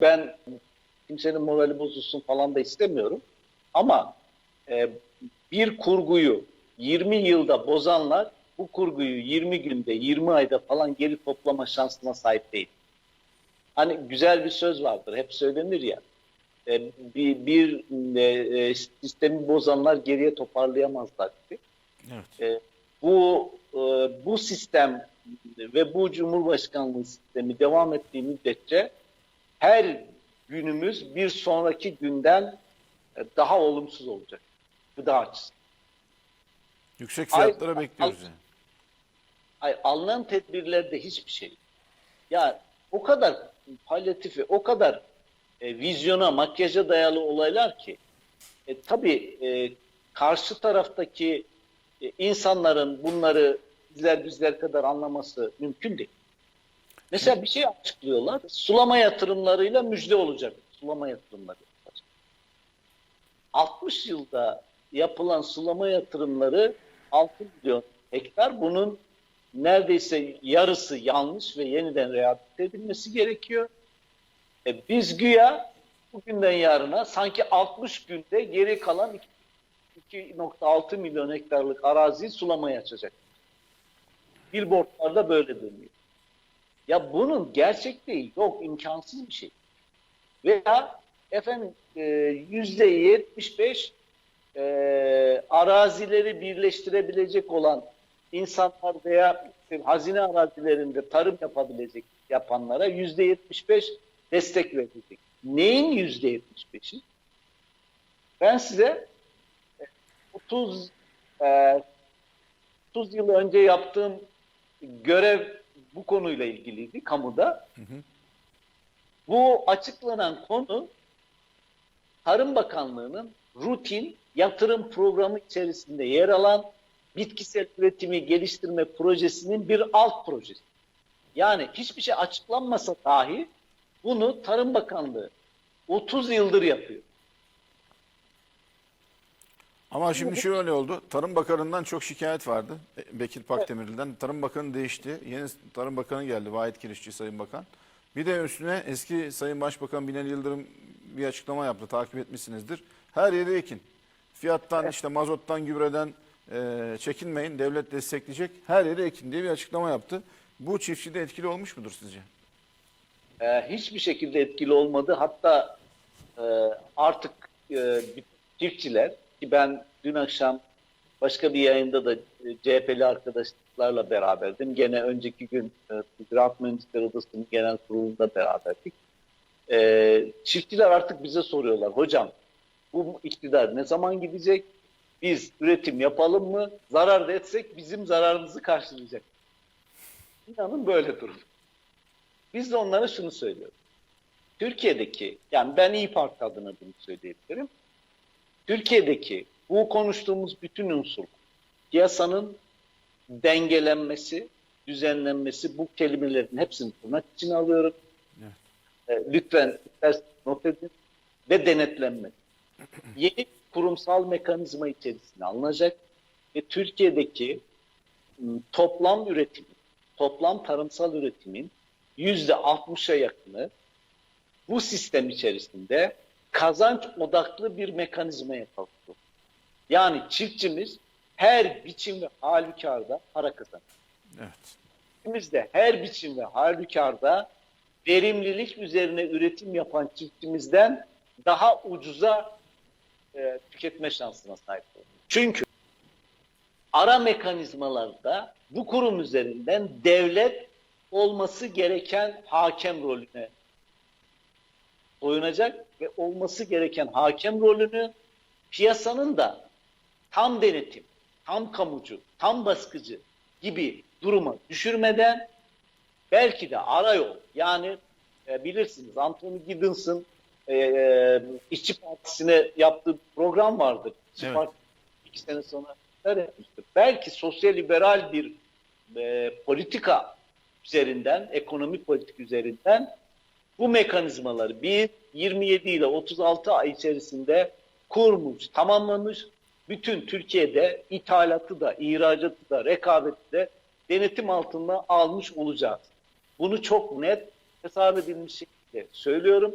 Ben kimsenin morali bozulsun falan da istemiyorum. Ama e, bir kurguyu 20 yılda bozanlar bu kurguyu 20 günde, 20 ayda falan geri toplama şansına sahip değil. Hani güzel bir söz vardır, hep söylenir ya. e, bir bir e, e, sistemi bozanlar geriye toparlayamazlar gibi. Evet. E, bu e, bu sistem ve bu Cumhurbaşkanlığı sistemi devam ettiği müddetçe her günümüz bir sonraki günden e, daha olumsuz olacak. Gıda açısından. Yüksek Ay- fiyatlara bekliyoruz yani. Ay, alınan tedbirlerde hiçbir şey. Ya o kadar palyatifi, o kadar e, vizyona, makyaja dayalı olaylar ki e, tabii e, karşı taraftaki e, insanların bunları bizler bizler kadar anlaması mümkün değil. Mesela bir şey açıklıyorlar. Sulama yatırımlarıyla müjde olacak. Sulama yatırımları. yapılacak. 60 yılda yapılan sulama yatırımları 6 milyon hektar. Bunun neredeyse yarısı yanlış ve yeniden rehabilite edilmesi gerekiyor. E, biz güya bugünden yarına sanki 60 günde geri kalan iki- 2.6 milyon hektarlık araziyi sulamaya açacak. Billboardlarda böyle dönüyor. Ya bunun gerçekliği yok, imkansız bir şey. Veya efendim e, yüzde yetmiş beş e, arazileri birleştirebilecek olan insanlar veya hazine arazilerinde tarım yapabilecek yapanlara yüzde yetmiş beş destek verilecek. Neyin yüzde yetmiş beşi? Ben size e, 30 e, 30 yıl önce yaptığım görev bu konuyla ilgiliydi kamuda. Bu açıklanan konu Tarım Bakanlığı'nın rutin yatırım programı içerisinde yer alan bitkisel üretimi geliştirme projesinin bir alt projesi. Yani hiçbir şey açıklanmasa dahi bunu Tarım Bakanlığı 30 yıldır yapıyor. Ama şimdi şöyle oldu. Tarım Bakanı'ndan çok şikayet vardı. E, Bekir Pakdemirli'den. Tarım Bakanı değişti. Yeni Tarım Bakanı geldi. Vahit Kirişçi Sayın Bakan. Bir de üstüne eski Sayın Başbakan Binali Yıldırım bir açıklama yaptı. Takip etmişsinizdir. Her yeri ekin. Fiyattan işte mazottan gübreden e, çekinmeyin. Devlet destekleyecek. Her yeri ekin diye bir açıklama yaptı. Bu çiftçide etkili olmuş mudur sizce? Ee, hiçbir şekilde etkili olmadı. Hatta e, artık e, çiftçiler ki ben dün akşam başka bir yayında da e, CHP'li arkadaşlarla beraberdim. Gene önceki gün e, Ziraat Mühendisleri Odası'nın genel kurulunda beraberdik. E, çiftçiler artık bize soruyorlar. Hocam bu iktidar ne zaman gidecek? Biz üretim yapalım mı? Zarar da etsek bizim zararımızı karşılayacak. İnanın böyle durum. Biz de onlara şunu söylüyoruz. Türkiye'deki, yani ben İyi Parti adına bunu söyleyebilirim. Türkiye'deki bu konuştuğumuz bütün unsur, piyasanın dengelenmesi, düzenlenmesi, bu kelimelerin hepsini tırnak içine alıyorum. Evet. E, lütfen not edin ve denetlenme. Yeni kurumsal mekanizma içerisine alınacak ve Türkiye'deki m, toplam üretim, toplam tarımsal üretimin yüzde 60'a yakını bu sistem içerisinde kazanç odaklı bir mekanizmaya kavuştu. Yani çiftçimiz her biçim ve halükarda para kazanır. Evet. Çiftçimizde her biçim ve halükarda verimlilik üzerine üretim yapan çiftçimizden daha ucuza e, tüketme şansına sahip olur. Çünkü ara mekanizmalarda bu kurum üzerinden devlet olması gereken hakem rolüne soyunacak ve olması gereken hakem rolünü piyasanın da tam denetim, tam kamucu, tam baskıcı gibi duruma düşürmeden belki de ara yol yani e, bilirsiniz Anthony Giddens'ın e, e, İşçi Partisi'ne yaptığı program vardır. İşçi Evet. Partisi iki sene sonra etmiştir. Belki sosyal liberal bir e, politika üzerinden, ekonomik politik üzerinden bu mekanizmaları bir 27 ile 36 ay içerisinde kurmuş, tamamlamış. Bütün Türkiye'de ithalatı da, ihracatı da, rekabeti de denetim altında almış olacağız. Bunu çok net hesap edilmiş şekilde söylüyorum.